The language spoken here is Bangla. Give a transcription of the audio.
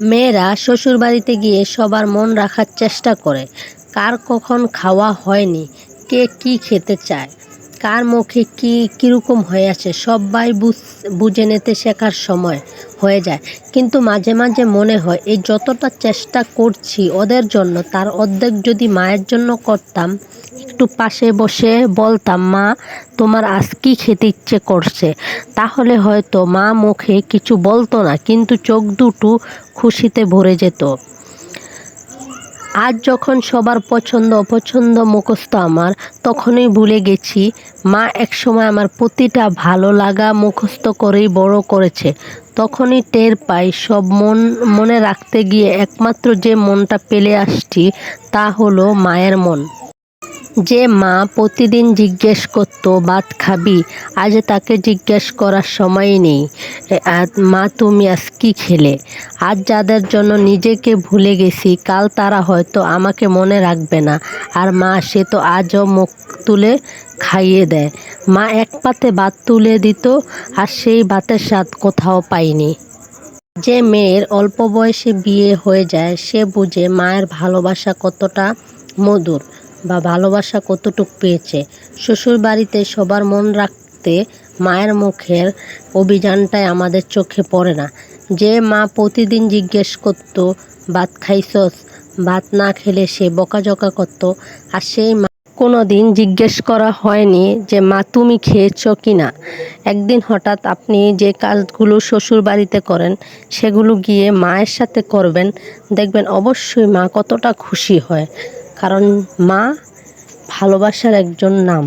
মেয়েরা শ্বশুর বাড়িতে গিয়ে সবার মন রাখার চেষ্টা করে। কার কখন খাওয়া হয়নি, কে কি খেতে চায়? কার মুখে কি, কীরকম হয়ে আছে, সবাই বুঝ- নিতে শেখার সময় হয়ে যায়। কিন্তু মাঝে মাঝে মনে হয়, এই যতটা চেষ্টা করছি ওদের জন্য, তার অর্ধেক যদি মায়ের জন্য করতাম, একটু পাশে বসে বলতাম, মা, তোমার আজ কী খেতে ইচ্ছে করছে? তাহলে হয়তো মা মুখে কিছু বলতো না, কিন্তু চোখ দুটো খুশিতে ভরে যেত। আজ যখন সবার পছন্দ অপছন্দ মুখস্থ আমার, তখনই ভুলে গেছি, মা একসময় আমার প্রতিটা ভালো লাগা মুখস্থ করেই বড় করেছে। তখনই টের পাই, সব মন, মনে রাখতে গিয়ে একমাত্র যে মনটা পেলে আসছি, তা হলো মায়ের মন। যে মা প্রতিদিন জিজ্ঞেস করতো, ভাত খাবি? আজ তাকে জিজ্ঞেস করার সময় নেই। মা, তুমি আজ কী খেলে? আজ যাদের জন্য নিজেকে ভুলে গেছি, কাল তারা হয়তো আমাকে মনে রাখবে না। আর মা, সে তো আজও মুখ তুলে খাইয়ে দেয়। মা এক পাতে ভাত তুলে দিত, আর সেই ভাতের স্বাদ কোথাও পাইনি। যে মেয়ের অল্প বয়সে বিয়ে হয়ে যায়, সে বুঝে মায়ের ভালোবাসা কতটা মধুর। বা ভালোবাসা কতটুক পেয়েছে? শ্বশুর বাড়িতে সবার মন রাখতে মায়ের মুখের অভিযানটাই আমাদের চোখে পড়ে না। যে মা প্রতিদিন জিজ্ঞেস করতো, ভাত খাইছস? ভাত না খেলে সে বকাঝকা করতো? আর সেই মা কোনো দিন জিজ্ঞেস করা হয়নি যে, মা, তুমি খেয়েছো কি না? একদিন হঠাৎ আপনি যে কাজগুলো শ্বশুর বাড়িতে করেন, সেগুলো গিয়ে মায়ের সাথে করবেন, দেখবেন অবশ্যই মা কতটা খুশি হয়। কারণ মা ভালোবাসার একজন নাম।